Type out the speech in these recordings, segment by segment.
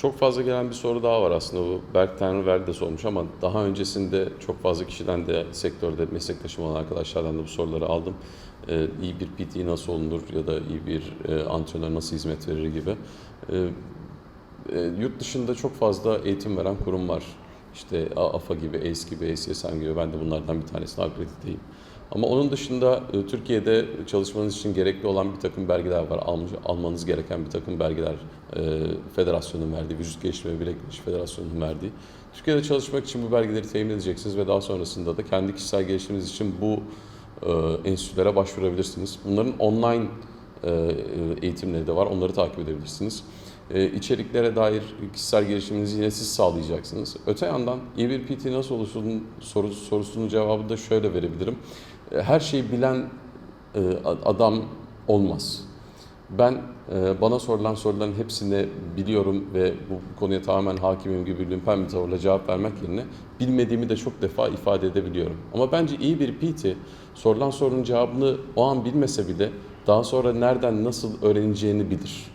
çok fazla gelen bir soru daha var aslında. Bu Berk Tanrıverdi de sormuş ama daha öncesinde çok fazla kişiden de sektörde meslektaşım olan arkadaşlardan da bu soruları aldım. Ee, iyi bir PT nasıl olunur ya da iyi bir e, antrenör nasıl hizmet verir gibi. Ee, e, yurt dışında çok fazla eğitim veren kurum var. İşte AFA gibi, ACE gibi, ACSM gibi. Ben de bunlardan bir tanesine akrediteyim. Ama onun dışında e, Türkiye'de çalışmanız için gerekli olan bir takım belgeler var. Almanız gereken bir takım belgeler e, federasyonun verdiği, Vücut Geliştirme ve Bilek Federasyonu'nun verdiği. Türkiye'de çalışmak için bu belgeleri temin edeceksiniz ve daha sonrasında da kendi kişisel gelişiminiz için bu e, enstitülere başvurabilirsiniz. Bunların online eğitimleri de var. Onları takip edebilirsiniz. E, içeriklere dair kişisel gelişiminizi yine siz sağlayacaksınız. Öte yandan iyi bir PT nasıl olursun soru, sorusunun cevabını da şöyle verebilirim. E, Her şeyi bilen e, adam olmaz. Ben e, bana sorulan soruların hepsini biliyorum ve bu konuya tamamen hakimim gibi lümpen bir tavırla cevap vermek yerine bilmediğimi de çok defa ifade edebiliyorum. Ama bence iyi bir PT sorulan sorunun cevabını o an bilmese bile daha sonra nereden nasıl öğreneceğini bilir.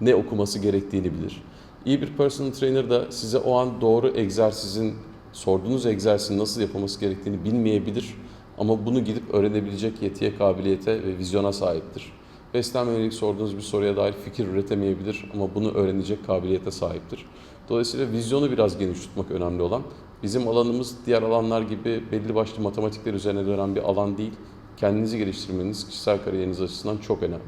Ne okuması gerektiğini bilir. İyi bir personal trainer da size o an doğru egzersizin, sorduğunuz egzersizin nasıl yapılması gerektiğini bilmeyebilir. Ama bunu gidip öğrenebilecek yetiye, kabiliyete ve vizyona sahiptir. Beslenme yönelik sorduğunuz bir soruya dair fikir üretemeyebilir ama bunu öğrenecek kabiliyete sahiptir. Dolayısıyla vizyonu biraz geniş tutmak önemli olan. Bizim alanımız diğer alanlar gibi belli başlı matematikler üzerine dönen bir alan değil. Kendinizi geliştirmeniz kişisel kariyeriniz açısından çok önemli.